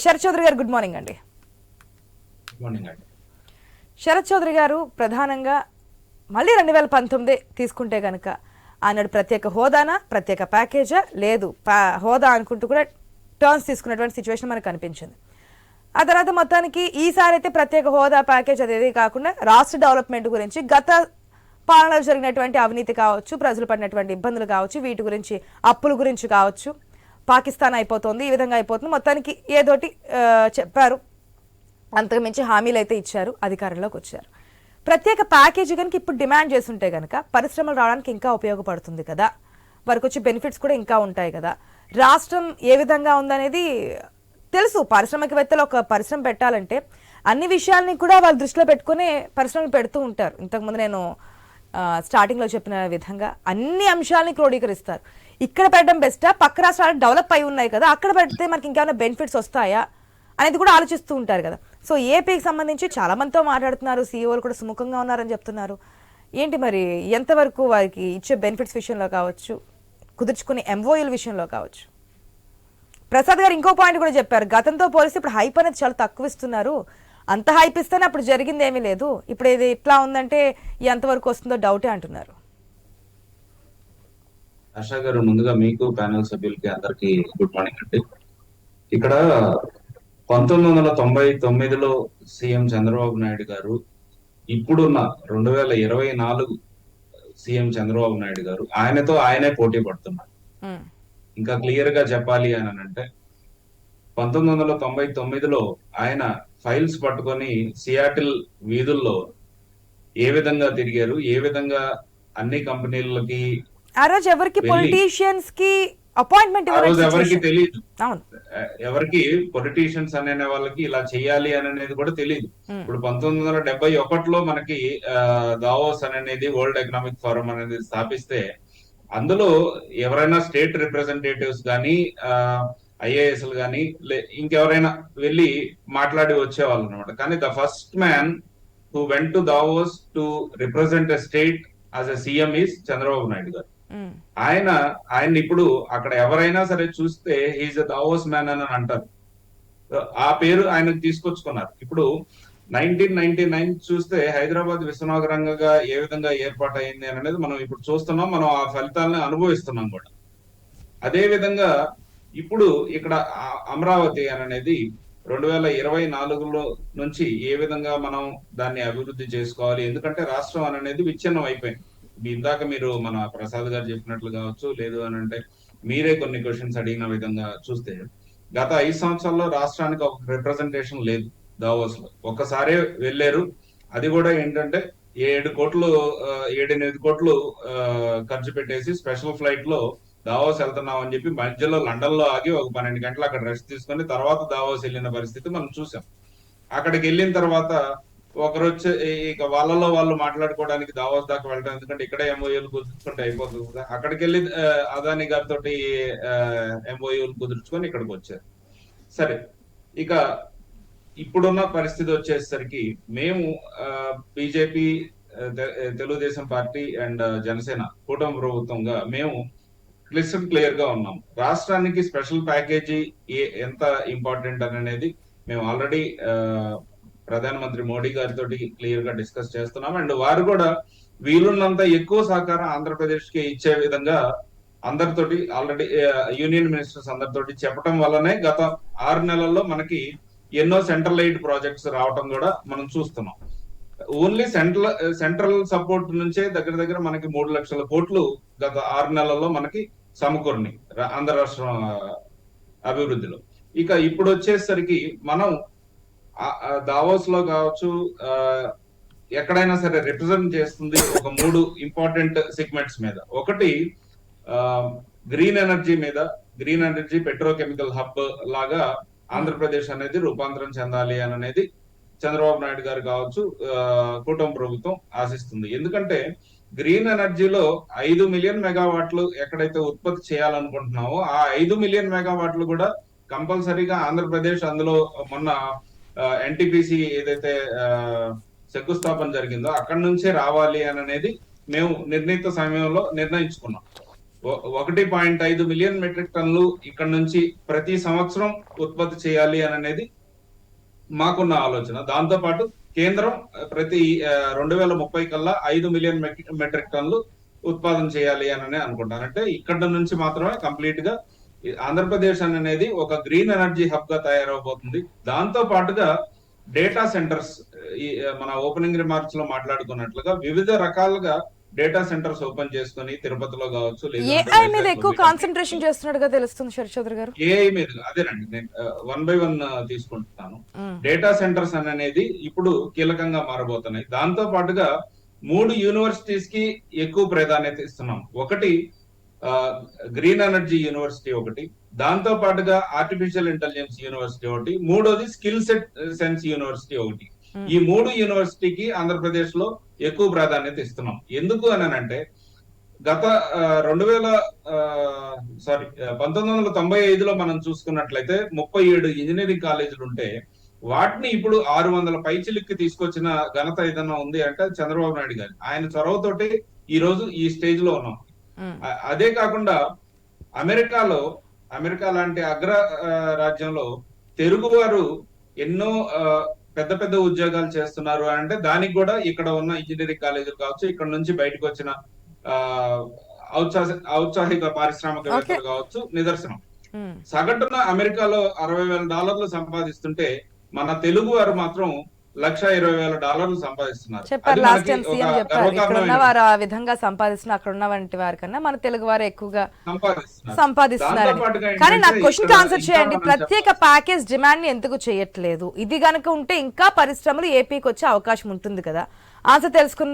శరత్ చౌదరి గారు good morning అండి. శరత్ చౌదరి గారు ప్రధానంగా మళ్ళీ రెండు వేల పంతొమ్మిది తీసుకుంటే కనుక ఆనాడు ప్రత్యేక హోదానా ప్రత్యేక ప్యాకేజా? లేదు హోదా అనుకుంటూ కూడా టర్న్స్ తీసుకున్నటువంటి సిచ్యువేషన్ మనకు కనిపించింది. ఆ తర్వాత మొత్తానికి ఈసారి అయితే ప్రత్యేక హోదా ప్యాకేజ్ అదేది కాకుండా రాష్ట్ర డెవలప్మెంట్ గురించి గత పాలనలో జరిగినటువంటి అవినీతి కావచ్చు ప్రజలు పడినటువంటి ఇబ్బందులు కావచ్చు వీటి గురించి అప్పుల గురించి కావచ్చు పాకిస్తాన్ అయిపోతుంది ఈ విధంగా అయిపోతుంది. మొత్తానికి ఏదోటి చెప్పారు. అంతకుమించి హామీలు అయితే ఇచ్చారు అధికారంలోకి వచ్చారు. ప్రత్యేక ప్యాకేజీ కనుక ఇప్పుడు డిమాండ్ చేస్తుంటే కనుక పరిశ్రమలు రావడానికి ఇంకా ఉపయోగపడుతుంది కదా. వారికి వచ్చే బెనిఫిట్స్ కూడా ఇంకా ఉంటాయి కదా. రాష్ట్రం ఏ విధంగా ఉందనేది తెలుసు. పారిశ్రామికవేత్తలు ఒక పరిశ్రమ పెట్టాలంటే అన్ని విషయాల్ని కూడా వాళ్ళు దృష్టిలో పెట్టుకుని పరిశ్రమలు పెడుతూ ఉంటారు. ఇంతకుముందు నేను స్టార్టింగ్లో చెప్పిన విధంగా అన్ని అంశాలని క్రోడీకరిస్తారు. ఇక్కడ పెట్టడం బెస్టా పక్క రాష్ట్రాలు డెవలప్ అయి ఉన్నాయి కదా? అక్కడ పెడితే మనకి ఇంకేమైనా బెనిఫిట్స్ వస్తాయా? అనేది కూడా ఆలోచిస్తూ ఉంటారు కదా. సో ఏపీకి సంబంధించి చాలా మందితో మాట్లాడుతున్నారు సీఈఓలు కూడా సుముఖంగా ఉన్నారని చెప్తున్నారు. ఏంటి మరి? ఎంతవరకు వారికి ఇచ్చే బెనిఫిట్స్ విషయంలో కావచ్చు? కుదుర్చుకునే ఎంఓయూల విషయంలో కావచ్చు. ప్రసాద్ గారు ఇంకో పాయింట్ కూడా చెప్పారు. గతంతో పోలిస్తే ఇప్పుడు హైప్ అనేది చాలా తక్కువ ఇస్తున్నారు. అంత హైప్ ఇస్తేనే అప్పుడు జరిగింది ఏమీ లేదు. ఇప్పుడు ఇది ఇట్లా ఉందంటే ఎంతవరకు వస్తుందో డౌటే అంటున్నారు. ఆశా గారు ముందుగా మీకు ప్యానెల్ సభ్యులకి అందరికి గుడ్ మార్నింగ్ అండి. ఇక్కడ పంతొమ్మిది వందల తొంభై తొమ్మిదిలో సీఎం చంద్రబాబు నాయుడు గారు ఇప్పుడున్న రెండు వేల ఇరవై నాలుగు సీఎం చంద్రబాబు నాయుడు గారు ఆయనతో ఆయనే పోటీ పడుతున్నారు. ఇంకా క్లియర్గా చెప్పాలి అని అంటే పంతొమ్మిది వందల తొంభై తొమ్మిదిలో ఆయన ఫైల్స్ పట్టుకొని సియాటిల్ వీధుల్లో ఏ విధంగా తిరిగారు ఏ విధంగా అన్ని కంపెనీలకి ఆ రోజు ఎవరికి పొలిటీషియన్స్కి అపాయింట్మెంట్ ఎవరికి తెలియదు ఎవరికి పొలిటీషియన్స్ అనే వాళ్ళకి ఇలా చేయాలి అని అనేది కూడా తెలియదు. ఇప్పుడు పంతొమ్మిది వందల డెబ్బై ఒకటిలో మనకి దావోస్ అనేది వరల్డ్ ఎకనామిక్ ఫోరం అనేది స్థాపిస్తే అందులో ఎవరైనా స్టేట్ రిప్రజెంటేటివ్స్ కానీ ఐఏఎస్ కానీ ఇంకెవరైనా వెళ్ళి మాట్లాడి వచ్చేవాళ్ళు అనమాట కానీ the first man who went to Davos to represent a state as a CM is Chandrababu Naidu గారు. ఆయన ఆయన ఇప్పుడు అక్కడ ఎవరైనా సరే చూస్తే హీజ్ దావోస్ మ్యాన్ అని అంటారు. ఆ పేరు ఆయనకు తీసుకొచ్చుకున్నారు. ఇప్పుడు నైన్టీన్ నైన్టీ నైన్ చూస్తే హైదరాబాద్ విశ్వనగరంగా ఏ విధంగా ఏర్పాటైంది అనేది మనం ఇప్పుడు చూస్తున్నాం. మనం ఆ ఫలితాలను అనుభవిస్తున్నాం కూడా. అదే విధంగా ఇప్పుడు ఇక్కడ అమరావతి అని అనేది రెండు వేల ఇరవై నాలుగులో నుంచి ఏ విధంగా మనం దాన్ని అభివృద్ధి చేసుకోవాలి? ఎందుకంటే రాష్ట్రం అనేది విచ్ఛిన్నం అయిపోయింది. మీ ఇందాక మీరు మన ప్రసాద్ గారు చెప్పినట్లు కావచ్చు లేదు అని అంటే మీరే కొన్ని క్వశ్చన్స్ అడిగిన విధంగా చూస్తే గత ఐదు సంవత్సరాల్లో రాష్ట్రానికి ఒక రిప్రజెంటేషన్ లేదు దావోస్లో ఒక్కసారే వెళ్ళారు. అది కూడా ఏంటంటే ఏడు కోట్లు ఏడెనిమిది కోట్లు ఖర్చు పెట్టేసి స్పెషల్ ఫ్లైట్లో దావోస్ వెళ్తున్నాం అని చెప్పి మధ్యలో లండన్లో ఆగి ఒక పన్నెండు గంటలు అక్కడ రెస్ట్ తీసుకొని తర్వాత దావోస్ వెళ్ళిన పరిస్థితి మనం చూసాం. అక్కడికి వెళ్ళిన తర్వాత ఒకరు వచ్చి ఇక వాళ్ళలో వాళ్ళు మాట్లాడుకోవడానికి దావోస్ దాకా వెళ్ళడం ఎందుకంటే ఇక్కడ ఎంఓయూలు కుదుర్చుకుంటే అయిపోతుంది కదా. అక్కడికి వెళ్ళి అదాని గారితో ఎంఓయూలు కుదుర్చుకొని ఇక్కడికి వచ్చారు. సరే ఇక ఇప్పుడున్న పరిస్థితి వచ్చేసరికి మేము BJP Telugu Desam party and Janasena కూటమి ప్రభుత్వంగా మేము క్లిస్టల్ క్లియర్గా ఉన్నాం. రాష్ట్రానికి స్పెషల్ ప్యాకేజీ ఎంత ఇంపార్టెంట్ అనేది మేము ఆల్రెడీ ప్రధానమంత్రి మోడీ గారితో క్లియర్గా డిస్కస్ చేస్తున్నాం. అండ్ వారు కూడా వీలున్నంత ఎక్కువ సహకారం ఆంధ్రప్రదేశ్కి ఇచ్చే విధంగా అందరితోటి ఆల్రెడీ యూనియన్ మినిస్టర్స్ అందరితోటి చెప్పడం వల్లనే గత ఆరు నెలల్లో మనకి ఎన్నో సెంట్రల్ ఎయిడ్ ప్రాజెక్ట్స్ రావటం కూడా మనం చూస్తున్నాం. ఓన్లీ సెంట్రల్ సెంట్రల్ సపోర్ట్ నుంచే దగ్గర దగ్గర మనకి మూడు లక్షల కోట్లు గత ఆరు నెలల్లో మనకి సమకూరిని ఆంధ్ర రాష్ట్రం అభివృద్ధిలో. ఇక ఇప్పుడు వచ్చేసరికి మనం దావోస్లో కావచ్చు ఆ, ఎక్కడైనా సరే రిప్రజెంట్ చేస్తుంది ఒక మూడు ఇంపార్టెంట్ సెగ్మెంట్స్ మీద. ఒకటి గ్రీన్ ఎనర్జీ మీద. గ్రీన్ ఎనర్జీ పెట్రోకెమికల్ హబ్ లాగా ఆంధ్రప్రదేశ్ అనేది రూపాంతరం చెందాలి అని అనేది చంద్రబాబు నాయుడు గారు కావచ్చు ఆ, కూటమి ప్రభుత్వం ఆశిస్తుంది. ఎందుకంటే గ్రీన్ ఎనర్జీలో ఐదు మిలియన్ మెగావాట్లు ఎక్కడైతే ఉత్పత్తి చేయాలనుకుంటున్నామో ఆ ఐదు మిలియన్ మెగావాట్లు కూడా కంపల్సరీగా ఆంధ్రప్రదేశ్ అందులో మొన్న ఎన్టీపీసీ ఏదైతే శంకుస్థాపన జరిగిందో అక్కడి నుంచే రావాలి అని అనేది మేము నిర్ణీత సమయంలో నిర్ణయించుకున్నాం. ఒకటి పాయింట్ ఐదు మిలియన్ మెట్రిక్ టన్నులు ఇక్కడ నుంచి ప్రతి సంవత్సరం ఉత్పత్తి చేయాలి అని అనేది మాకున్న ఆలోచన. దాంతో పాటు కేంద్రం ప్రతి రెండు వేల ముప్పై కల్లా ఐదు మిలియన్ మెట్రిక్ మెట్రిక్ ఉత్పాదన చేయాలి అని అనుకుంటాను. అంటే ఇక్కడ నుంచి మాత్రమే కంప్లీట్గా ఆంధ్రప్రదేశ్ అనేది ఒక గ్రీన్ ఎనర్జీ హబ్గా తయారవబోతుంది. దాంతో పాటుగా డేటా సెంటర్స్ ఈ మన ఓపెనింగ్ రిమార్క్స్లో మాట్లాడుకున్నట్లుగా వివిధ రకాలుగా డేటా సెంటర్స్ ఓపెన్ చేసుకొని తిరుపతిలో కావచ్చు ఏఐ మీద ఎక్కువ కాన్సన్ట్రేషన్ చేస్తున్నట్టుగా తెలుస్తుంది శరత్ చౌదరి గారు ఏఐ మీద అదేనండి నేను వన్ బై వన్ తీసుకుంటున్నాను. డేటా సెంటర్స్ అనేది ఇప్పుడు కీలకంగా మారబోతున్నాయి దాంతో పాటుగా మూడు యూనివర్సిటీస్కి ఎక్కువ ప్రాధాన్యత ఇస్తున్నాం ఒకటి గ్రీన్ ఎనర్జీ యూనివర్సిటీ ఒకటి దాంతో పాటుగా ఆర్టిఫిషియల్ ఇంటెలిజెన్స్ యూనివర్సిటీ ఒకటి మూడోది స్కిల్ సెట్ సెన్స్ యూనివర్సిటీ ఒకటి. ఈ మూడు యూనివర్సిటీకి ఆంధ్రప్రదేశ్లో ఎక్కువ ప్రాధాన్యత ఇస్తున్నాం. ఎందుకు అని అంటే గత రెండు వేల సారీ పంతొమ్మిది వందల తొంభై ఐదులో మనం చూసుకున్నట్లయితే ముప్పై ఏడు ఇంజనీరింగ్ కాలేజీలు ఉంటే వాటిని ఇప్పుడు ఆరు వందల పైచిలిక్కి తీసుకొచ్చిన ఘనత ఏదైనా ఉంది అంటే చంద్రబాబు నాయుడు గారి. ఆయన చొరవతోటి ఈ రోజు ఈ స్టేజ్లో ఉన్నాం అదే కాకుండా అమెరికాలో అమెరికా లాంటి అగ్ర రాజ్యంలో తెలుగువారు ఎన్నో పెద్ద పెద్ద ఉద్యోగాలు చేస్తున్నారు అంటే దానికి కూడా ఇక్కడ ఉన్న ఇంజనీరింగ్ కాలేజీలు కావచ్చు ఇక్కడ నుంచి బయటకు వచ్చిన ఔత్సాహిక పారిశ్రామికవేత్తలు కావచ్చు నిదర్శనం. సగటున అమెరికాలో అరవై వేల డాలర్లు సంపాదిస్తుంటే మన తెలుగు వారు మాత్రం లక్ష ఇరవై వేల డాలర్లు సంపాదిస్తున్నారు. చెప్పారు లాస్ట్ టైం సీఎం చెప్పారు. ఇక్కడ ఉన్న వారు ఆ విధంగా సంపాదిస్తున్న అక్కడ ఉన్న వంటి వారి కన్నా మన తెలుగు వారు ఎక్కువగా సంపాదిస్తున్నారు. కానీ నాకు క్వశ్చన్ ఆన్సర్ చేయండి. ప్రత్యేక ప్యాకేజ్ డిమాండ్ని ఎందుకు చేయట్లేదు? ఇది గనుక ఉంటే ఇంకా పరిశ్రమలు ఏపీకి వచ్చే అవకాశం ఉంటుంది కదా. ఆన్సర్ తెలుసుకుందాం.